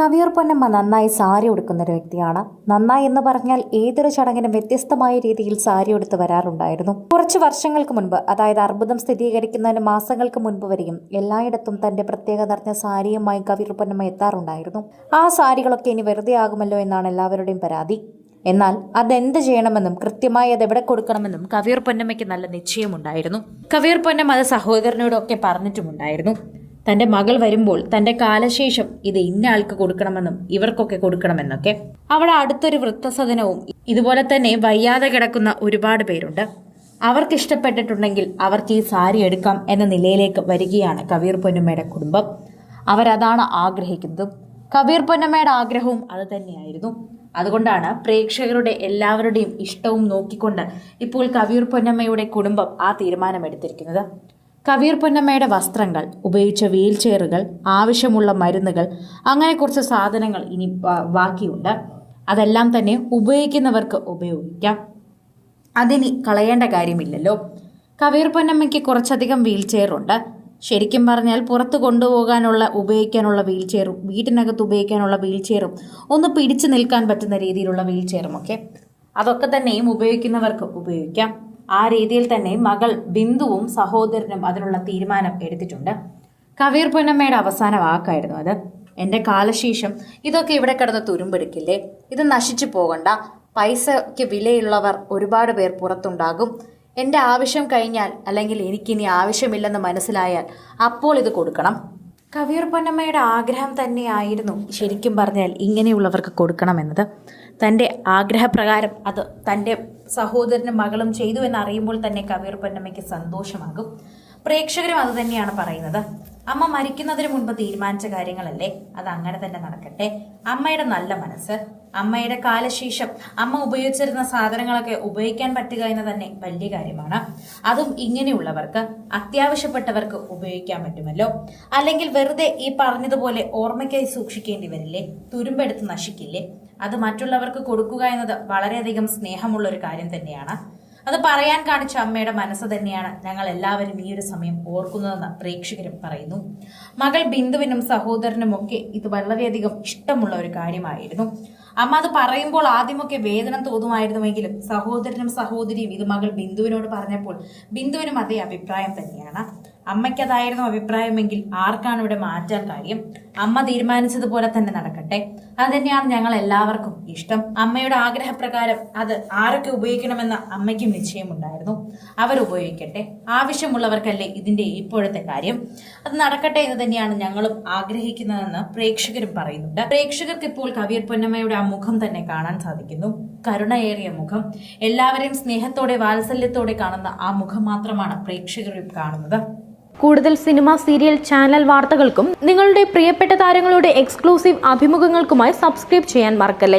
കവിയൂർ പൊന്നമ്മ നന്നായി സാരി ഉടുക്കുന്ന ഒരു വ്യക്തിയാണ്. നന്നായി എന്ന് പറഞ്ഞാൽ ഏതൊരു ചടങ്ങിനും വ്യത്യസ്തമായ രീതിയിൽ സാരി ഉടുത്ത് വരാറുണ്ടായിരുന്നു. കുറച്ച് വർഷങ്ങൾക്ക് മുൻപ് അതായത് അർബുദം സ്ഥിരീകരിക്കുന്നതിന് മാസങ്ങൾക്ക് മുൻപ് വരെയും എല്ലായിടത്തും തന്റെ പ്രത്യേക നിറഞ്ഞ സാരിയുമായി കവിയൂർ പൊന്നമ്മ എത്താറുണ്ടായിരുന്നു. ആ സാരികളൊക്കെ ഇനി വെറുതെ ആകുമല്ലോ എന്നാണ് എല്ലാവരുടെയും പരാതി. എന്നാൽ അതെന്ത് ചെയ്യണമെന്നും കൃത്യമായി അത് എവിടെ കൊടുക്കണമെന്നും കവിയൂർ പൊന്നമ്മയ്ക്ക് നല്ല നിശ്ചയമുണ്ടായിരുന്നു. കവിയൂർ പൊന്നമ്മ അത് സഹോദരനോടൊക്കെ പറഞ്ഞിട്ടുമുണ്ടായിരുന്നു. തന്റെ മകൾ വരുമ്പോൾ തന്റെ കാലശേഷം ഇത് ഇന്ന ആൾക്ക് കൊടുക്കണമെന്നും ഇവർക്കൊക്കെ കൊടുക്കണമെന്നൊക്കെ. അവിടെ അടുത്തൊരു വൃത്തസദനവും ഇതുപോലെ തന്നെ വയ്യാതെ കിടക്കുന്ന ഒരുപാട് പേരുണ്ട്. അവർക്ക് ഇഷ്ടപ്പെട്ടിട്ടുണ്ടെങ്കിൽ അവർക്ക് ഈ സാരി എടുക്കാം എന്ന നിലയിലേക്ക് വരികയാണ് കവീർ പൊന്നമ്മയുടെ കുടുംബം. അവരതാണ് ആഗ്രഹിക്കുന്നതും. കബീർ പൊന്നമ്മയുടെ ആഗ്രഹവും അത് തന്നെയായിരുന്നു. അതുകൊണ്ടാണ് പ്രേക്ഷകരുടെ എല്ലാവരുടെയും ഇഷ്ടവും നോക്കിക്കൊണ്ട് ഇപ്പോൾ കബീർ പൊന്നമ്മയുടെ കുടുംബം ആ തീരുമാനമെടുത്തിരിക്കുന്നത്. കബീർ പൊന്നമ്മയുടെ വസ്ത്രങ്ങൾ ഉപയോഗിച്ച വീൽ ചെയറുകൾ ആവശ്യമുള്ള മരുന്നുകൾ അങ്ങനെ കുറച്ച് സാധനങ്ങൾ ഇനി ബാക്കിയുണ്ട്. അതെല്ലാം തന്നെ ഉപയോഗിക്കുന്നവർക്ക് ഉപയോഗിക്കാം. അതിനി കളയേണ്ട കാര്യമില്ലല്ലോ. കവീർ പൊന്നമ്മയ്ക്ക് കുറച്ചധികം വീൽ ചെയറുണ്ട് ശരിക്കും പറഞ്ഞാൽ പുറത്ത് കൊണ്ടുപോകാനുള്ള ഉപയോഗിക്കാനുള്ള വീൽ ചെയറും വീട്ടിനകത്ത് ഉപയോഗിക്കാനുള്ള വീൽ ചെയറും ഒന്ന് പിടിച്ചു നിൽക്കാൻ പറ്റുന്ന രീതിയിലുള്ള വീൽ ചെയറും ഒക്കെ അതൊക്കെ തന്നെയും ഉപയോഗിക്കുന്നവർക്ക് ഉപയോഗിക്കാം. ആ രീതിയിൽ തന്നെ മകൾ ബിന്ദുവും സഹോദരനും അതിനുള്ള തീരുമാനം എടുത്തിട്ടുണ്ട്. കവീർ പൊന്നമ്മയുടെ അവസാന വാക്കായിരുന്നു അത്. എന്റെ കാലശേഷം ഇതൊക്കെ ഇവിടെ കിടന്ന് തുരുമ്പെടുക്കില്ലേ? ഇത് നശിച്ചു പോകണ്ട. പൈസയ്ക്ക് വിലയുള്ളവർ ഒരുപാട് പേർ പുറത്തുണ്ടാകും. എന്റെ ആവശ്യം കഴിഞ്ഞാൽ അല്ലെങ്കിൽ എനിക്കിനി ആവശ്യമില്ലെന്ന് മനസ്സിലായാൽ അപ്പോൾ ഇത് കൊടുക്കണം. കവിയൂർ പൊന്നമ്മയുടെ ആഗ്രഹം തന്നെയായിരുന്നു ശരിക്കും പറഞ്ഞാൽ ഇങ്ങനെയുള്ളവർക്ക് കൊടുക്കണമെന്നത്. തന്റെ ആഗ്രഹപ്രകാരം അത് തന്റെ സഹോദരനും മകളും ചെയ്തു എന്നറിയുമ്പോൾ തന്നെ കവിയൂർ പൊന്നമ്മയ്ക്ക് സന്തോഷമാകും. പ്രേക്ഷകരും അതുതന്നെയാണ് പറയുന്നത്. അമ്മ മരിക്കുന്നതിന് മുൻപ് തീരുമാനിച്ച കാര്യങ്ങളല്ലേ? അത് അങ്ങനെ തന്നെ നടക്കട്ടെ. അമ്മയുടെ നല്ല മനസ്സ് അമ്മയുടെ കാലശേഷം അമ്മ ഉപയോഗിച്ചിരുന്ന സാധനങ്ങളൊക്കെ ഉപയോഗിക്കാൻ പറ്റുക എന്ന് തന്നെ വലിയ കാര്യമാണ്. അതും ഇങ്ങനെയുള്ളവർക്ക് അത്യാവശ്യപ്പെട്ടവർക്ക് ഉപയോഗിക്കാൻ പറ്റുമല്ലോ? അല്ലെങ്കിൽ വെറുതെ ഈ പറഞ്ഞതുപോലെ ഓർമ്മയ്ക്കായി സൂക്ഷിക്കേണ്ടി വരില്ലേ? തുരുമ്പെടുത്ത് നശിക്കില്ലേ? അത് മറ്റുള്ളവർക്ക് കൊടുക്കുക എന്നത് വളരെയധികം സ്നേഹമുള്ള ഒരു കാര്യം തന്നെയാണ്. അത് പറയാൻ കാണിച്ച അമ്മയുടെ മനസ്സ് തന്നെയാണ് ഞങ്ങൾ എല്ലാവരും ഈ ഒരു സമയം ഓർക്കുന്നതെന്ന് പ്രേക്ഷകരും പറയുന്നു. മകൾ ബിന്ദുവിനും സഹോദരനുമൊക്കെ ഇത് വളരെയധികം ഇഷ്ടമുള്ള ഒരു കാര്യമായിരുന്നു. അമ്മ അത് പറയുമ്പോൾ ആദ്യമൊക്കെ വേദന തോന്നുമായിരുന്നുവെങ്കിലും സഹോദരനും സഹോദരിയും ഇത് മകൾ ബിന്ദുവിനോട് പറഞ്ഞപ്പോൾ ബിന്ദുവിനും അതേ അഭിപ്രായം തന്നെയാണ്. അമ്മയ്ക്കതായിരുന്നു അഭിപ്രായമെങ്കിൽ ആർക്കാണ് ഇവിടെ മാറ്റാൻ കാര്യം? അമ്മ തീരുമാനിച്ചതുപോലെ തന്നെ നടക്കട്ടെ. അത് തന്നെയാണ് ഞങ്ങൾ എല്ലാവർക്കും ഇഷ്ടം. അമ്മയുടെ ആഗ്രഹപ്രകാരം അത് ആരൊക്കെ ഉപയോഗിക്കണമെന്ന അമ്മയ്ക്കും നിശ്ചയമുണ്ടായിരുന്നു. അവർ ഉപയോഗിക്കട്ടെ ആവശ്യമുള്ളവർക്കല്ലേ ഇതിന്റെ ഇപ്പോഴത്തെ കാര്യം. അത് നടക്കട്ടെ എന്ന് തന്നെയാണ് ഞങ്ങളും ആഗ്രഹിക്കുന്നതെന്ന് പ്രേക്ഷകരും പറയുന്നുണ്ട്. പ്രേക്ഷകർക്ക് ഇപ്പോൾ കവിയർ പൊന്നമ്മയുടെ ആ മുഖം തന്നെ കാണാൻ സാധിക്കുന്നു. കരുണയേറിയ മുഖം. എല്ലാവരെയും സ്നേഹത്തോടെ വാത്സല്യത്തോടെ കാണുന്ന ആ മുഖം മാത്രമാണ് പ്രേക്ഷകരും കാണുന്നത്. കൂടുതൽ സിനിമ സീരിയൽ ചാനൽ വാർത്തകൾക്കും നിങ്ങളുടെ പ്രിയപ്പെട്ട താരങ്ങളുടെ എക്സ്ക്ലൂസീവ് അഭിമുഖങ്ങൾക്കുമായി സബ്സ്ക്രൈബ് ചെയ്യാൻ മറക്കല്ലേ?